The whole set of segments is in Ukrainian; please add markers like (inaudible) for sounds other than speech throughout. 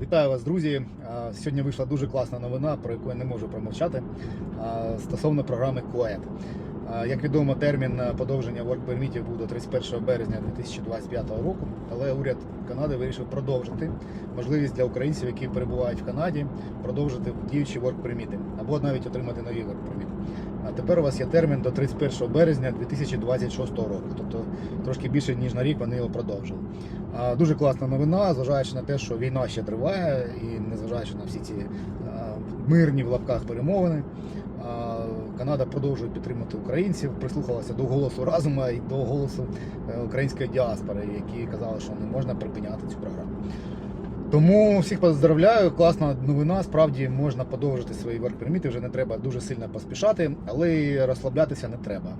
Вітаю вас, друзі. Сьогодні вийшла дуже класна новина, про яку я не можу промовчати. Стосовно програми. А, Як відомо, термін подовження permit був до 31 березня 2025 року, але уряд Канади вирішив продовжити можливість для українців, які перебувають в Канаді, продовжити діючі permit або навіть отримати нові permit. А тепер у вас є термін до 31 березня 2026 року, тобто трошки більше ніж на рік вони його продовжили. Дуже класна новина, зважаючи на те, що війна ще триває, і незважаючи на всі ці а, мирні в лапках перемовини. Канада продовжує підтримати українців, прислухалася до голосу разума і до голосу е, української діаспори, які казали, що не можна припиняти цю програму. Тому всіх поздравляю, класна новина. Справді можна подовжити свої верк-перміти, вже не треба дуже сильно поспішати, але й розслаблятися не треба.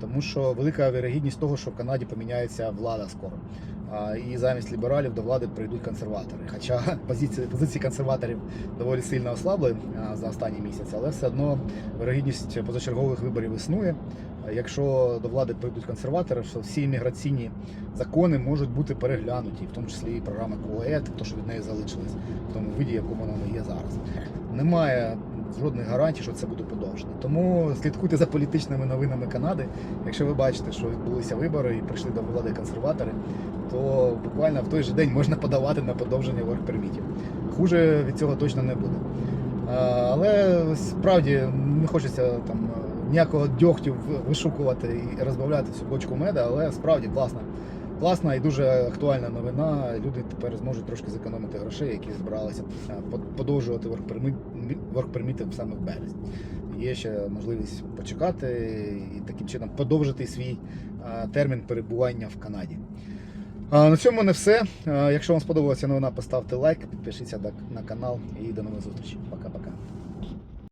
Тому що велика вірогідність того, що в Канаді поміняється влада скоро. І замість лібералів до влади прийдуть консерватори. Хоча (laughs) позиції, позиції консерваторів доволі сильно ослабли за останній місяць, але все одно вірогідність позачергових виборів існує. Якщо до влади прийдуть консерватори, то всі імміграційні закони можуть бути переглянуті, в тому числі і програма КОЕД, то що від неї залишилось, в тому виді, якому вона є зараз. Немає жодних гарантій, що це буде подовжено. Тому слідкуйте за політичними новинами Канади. Якщо ви бачите, що відбулися вибори і прийшли до влади консерватори, то буквально в той же день можна подавати на подовження ворк-пермітів. Хуже від цього точно не буде. Але справді не хочеться там ніякого дьогтю вишукувати і розбавляти цю бочку меда, але справді класна. Класна і дуже актуальна новина. Люди тепер зможуть трошки зекономити грошей, які збиралися подовжувати воркперміт- воркперміти саме в березні. Є ще можливість почекати і таким чином подовжити свій термін перебування в Канаді. На цьому не все. Якщо вам сподобалася новина, поставте лайк, підпишіться на канал і до нових зустрічей. Пока-пока.